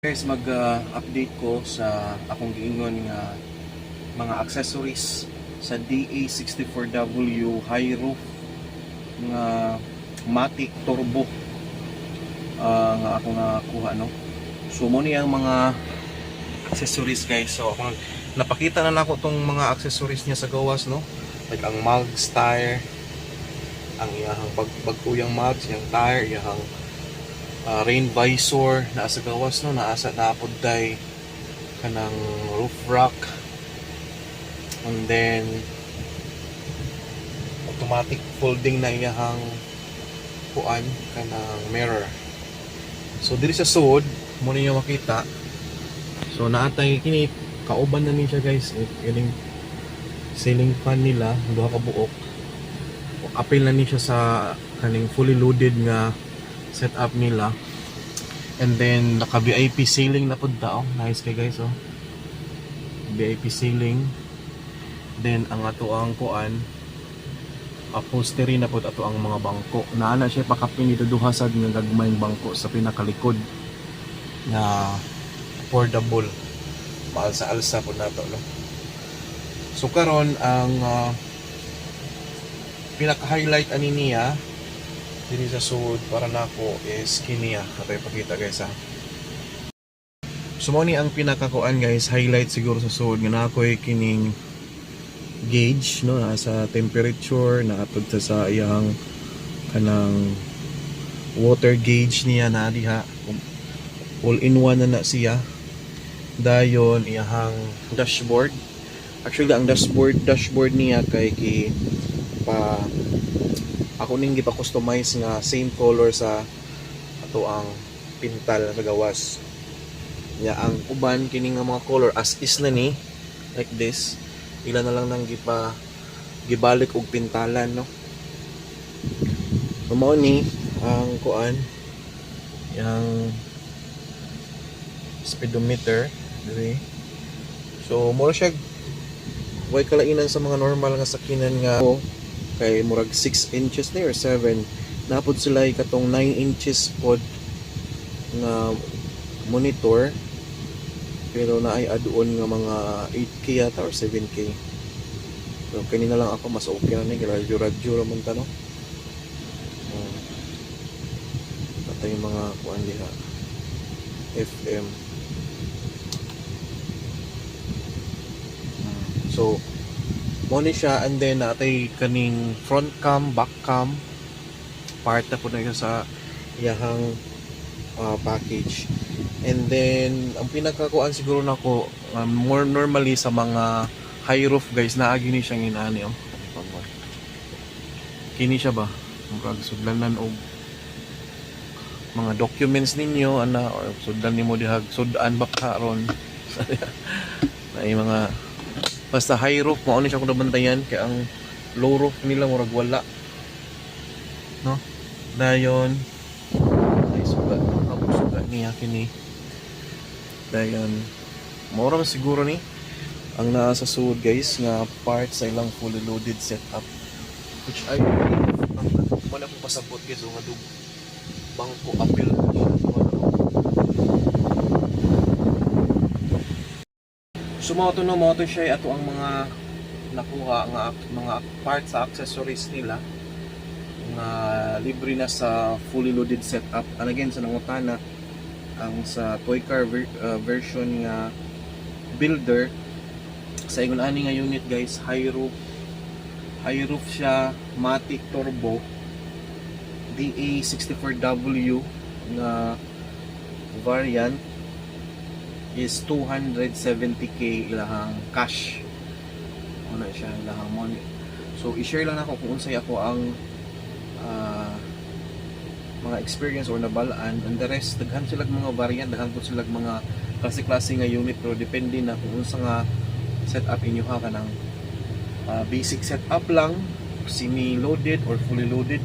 Guys, mag-update ko sa akong giingon nga mga accessories sa DA64W high roof nga Matic Turbo ah, nga ako nakuha no. So mo ni ang mga accessories guys. So akong napakita na nako tong mga accessories niya sa gawas no. Like ang mugs tire, ang iyahang bag bagkuyang mugs, yung tire, iyahang uh, rain visor naa sa gawas no? Naa sa naapod day kanang roof rack. And then automatic folding na iyahang kuan kanang mirror. So diri sa sud mo ninyo makita. So naatay kini kauban na ni siya guys. Kining ceiling fan nila duha ka buok. Apil na ni siya sa kaning fully loaded nga setup nila. And then naka VIP ceiling na pud oh. Nice kay guys oh. VIP ceiling. Then ang ato ang kuan upholstery na pud ato ang mga bangko. Naana siya pakapin dito duha sad nga bangko sa pinakalikod na affordable. Mahal sa alsa pud nato no. So karon ang ah, pinaka-highlight ani niya dili sa sud para nako is kiniya ato ipakita guys ha so mo ni ang pinakakuan guys highlight siguro sa sud nga nakoy kining gauge no sa temperature na atod sa sa iyang kanang water gauge niya na diha. All in one na na siya. Dayon iyahang dashboard. Actually ang dashboard dashboard niya kay ki pa ako ning gipa customize nga same color sa ato ang pintal sa gawas. Nya ang uban kini nga mga color as is na ni like this ila na lang nang gipa gibalik og pintalan no? So mao ni ang kuan yang speedometer diri. So mo siya way kalainan sa mga normal nga sakinan nga kay murag 6 inches ni or 7 napod sila katong 9 inches pod nga monitor. Pero na ay aduon nga mga 8k yata or 7k so kanina lang ako mas okay na ni radyo radyo raman ta no? Uh, ito yung mga kuan diha FM Hmm. so mo siya and then natay kaning front cam, back cam part na po na sa iyahang uh, package. And then ang pinakakuan siguro nako um, more normally sa mga high roof guys naagi ni siyang inani oh. Kini siya ba? Murag sudlanan og mga documents ninyo ana or sudlan nimo dihag sudan ba karon na mga basta high roof mao ni siya kung nabantayan kay ang low roof nila murag wala. No? Dayon. Ay suga ang suga niya kini. Dayon. Mura man siguro ni. Ang naa sa sud guys nga part sa ilang fully loaded setup. Which I believe ang man ako pasabot guys o nga bangko apil Sumoto no moto siya ato ang mga nakuha nga mga parts accessories nila. Nga libre na sa fully loaded setup. And again sa nangutana ang sa toy car ver- uh, version nga builder sa ingon ani nga unit guys high roof. High roof siya matic turbo DA64W nga variant is 270k ilahang cash. Ano siya ilahang money. So i-share lang ako kung unsay ako ang ah, mga experience or nabalaan. And the rest daghan sila mga variant daghan po sila mga klase-klase nga unit. Pero depende na kung unsa nga setup inyo ha kanang ah, basic setup lang semi loaded or fully loaded